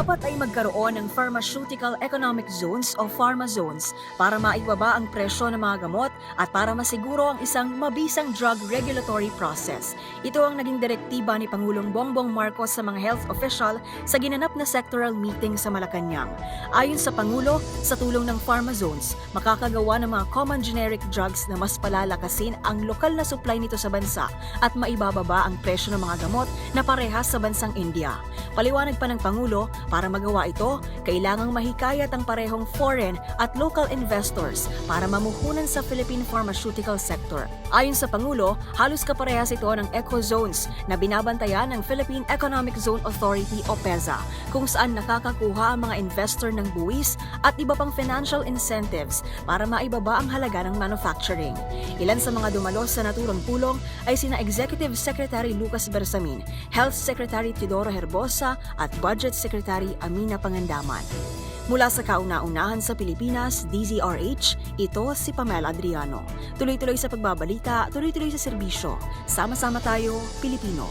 Dapat ay magkaroon ng Pharmaceutical Economic Zones o Pharma Zones para maibaba ang presyo ng mga gamot at para masiguro ang isang mabisang drug regulatory process. Ito ang naging direktiba ni Pangulong Bongbong Marcos sa mga health official sa ginanap na sectoral meeting sa Malacanang. Ayon sa Pangulo, sa tulong ng Pharma Zones, makakagawa ng mga common generic drugs na mas palalakasin ang lokal na supply nito sa bansa at maibababa ang presyo ng mga gamot na parehas sa bansang India. Paliwanag pa ng Pangulo, para magawa ito, kailangang mahikayat ang parehong foreign at local investors para mamuhunan sa Philippine pharmaceutical sector. Ayon sa Pangulo, halos kaparehas ito ng Eco Zones na binabantayan ng Philippine Economic Zone Authority o PEZA, kung saan nakakakuha ang mga investor ng buwis at iba pang financial incentives para maibaba ang halaga ng manufacturing. Ilan sa mga dumalos sa naturang pulong ay sina Executive Secretary Lucas Bersamin, Health Secretary Teodoro Herbosa at Budget Secretary Amina Pangandaman. Mula sa kauna-unahan sa Pilipinas, DZRH, ito si Pamela Adriano. Tuloy-tuloy sa pagbabalita, tuloy-tuloy sa serbisyo. Sama-sama tayo, Pilipino.